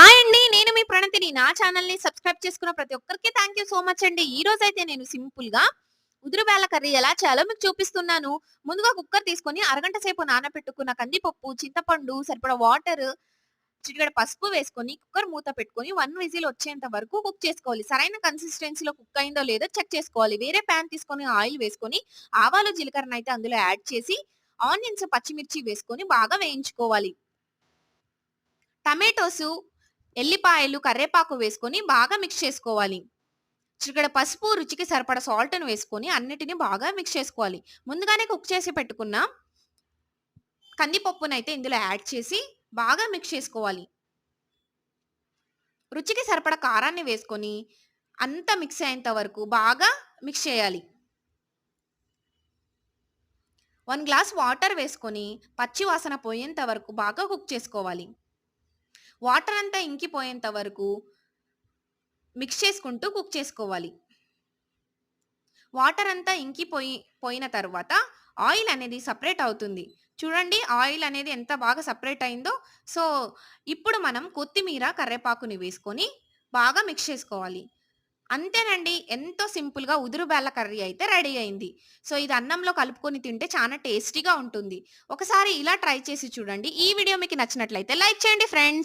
Hi అండి. నేను మీ ప్రణతిని. నా ఛానల్ని సబ్స్క్రైబ్ చేసుకున్న ప్రతి ఒక్కరికి థ్యాంక్ యూ సో మచ్ అండి. ఈ రోజు అయితే నేను సింపుల్గా ఉదురు బేల కర్రీ ఎలా చేయాలో మీకు చూపిస్తున్నాను. ముందుగా కుక్కర్ తీసుకొని అరగంట సేపు నానబెట్టుకున్న కందిపప్పు చింతపండు సరిపడా వాటర్ చిటికడ పసుపు వేసుకొని కుక్కర్ మూత పెట్టుకొని వన్ విజిల్ వచ్చేంత వరకు కుక్ చేసుకోవాలి. సరైన కన్సిస్టెన్సీలో కుక్ అయిందో లేదో చెక్ చేసుకోవాలి. వేరే ప్యాన్ తీసుకొని ఆయిల్ వేసుకొని ఆవాలు జీలకర్ర అయితే అందులో యాడ్ చేసి ఆనియన్స్ పచ్చిమిర్చి వేసుకొని బాగా వేయించుకోవాలి. టమాటోస్ ఎల్లిపాయలు కర్రేపాకు వేసుకొని బాగా మిక్స్ చేసుకోవాలి. చిటికెడ పసుపు రుచికి సరిపడ సాల్ట్ను వేసుకొని అన్నిటిని బాగా మిక్స్ చేసుకోవాలి. ముందుగానే కుక్ చేసి పెట్టుకున్న కందిపప్పునైతే ఇందులో యాడ్ చేసి బాగా మిక్స్ చేసుకోవాలి. రుచికి సరిపడ కారాన్ని వేసుకొని అంతా మిక్స్ అయ్యేంత వరకు బాగా మిక్స్ చేయాలి. వన్ గ్లాస్ వాటర్ వేసుకొని పచ్చి వాసన పోయేంత వరకు బాగా కుక్ చేసుకోవాలి. వాటర్ అంతా ఇంకిపోయేంత వరకు మిక్స్ చేసుకుంటూ కుక్ చేసుకోవాలి. వాటర్ అంతా ఇంకిపోయి పోయిన తర్వాత ఆయిల్ అనేది సపరేట్ అవుతుంది. చూడండి ఆయిల్ అనేది ఎంత బాగా సపరేట్ అయిందో. సో ఇప్పుడు మనం కొత్తిమీర కరివేపాకుని వేసుకొని బాగా మిక్స్ చేసుకోవాలి. అంతేనండి ఎంతో సింపుల్గా ఉదురుబేళ్ళ కర్రీ అయితే రెడీ అయింది. సో ఇది అన్నంలో కలుపుకొని తింటే చాలా టేస్టీగా ఉంటుంది. ఒకసారి ఇలా ట్రై చేసి చూడండి. ఈ వీడియో మీకు నచ్చినట్లయితే లైక్ చేయండి ఫ్రెండ్స్.